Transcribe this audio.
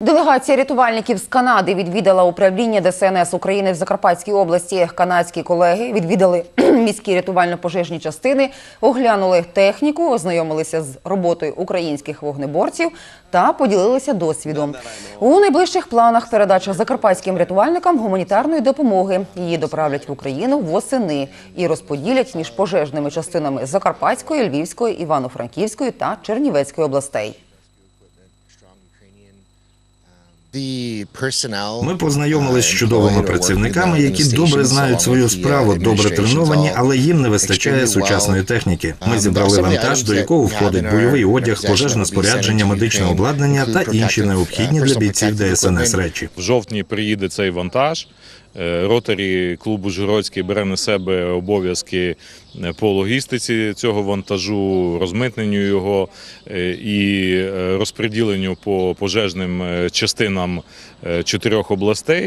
Делегація рятувальників з Канади відвідала управління ДСНС України в Закарпатській області. Канадські колеги відвідали міські рятувально-пожежні частини, оглянули техніку, ознайомилися з роботою українських вогнеборців та поділилися досвідом. У найближчих планах передача закарпатським рятувальникам гуманітарної допомоги. Її доправлять в Україну восени і розподілять між пожежними частинами Закарпатської, Львівської, Івано-Франківської та Чернівецької областей. Ми познайомилися з чудовими працівниками, які добре знають свою справу, добре треновані, але їм не вистачає сучасної техніки. Ми зібрали вантаж, до якого входить бойовий одяг, пожежне спорядження, медичне обладнання та інші необхідні для бійців ДСНС речі. В жовтні приїде цей вантаж. Е, Ротарі клубу Жироцький бере на себе обов'язки е, по логістиці цього вантажу, розмитненню його е, і розподіленню по пожежним частинам чотирьох областей.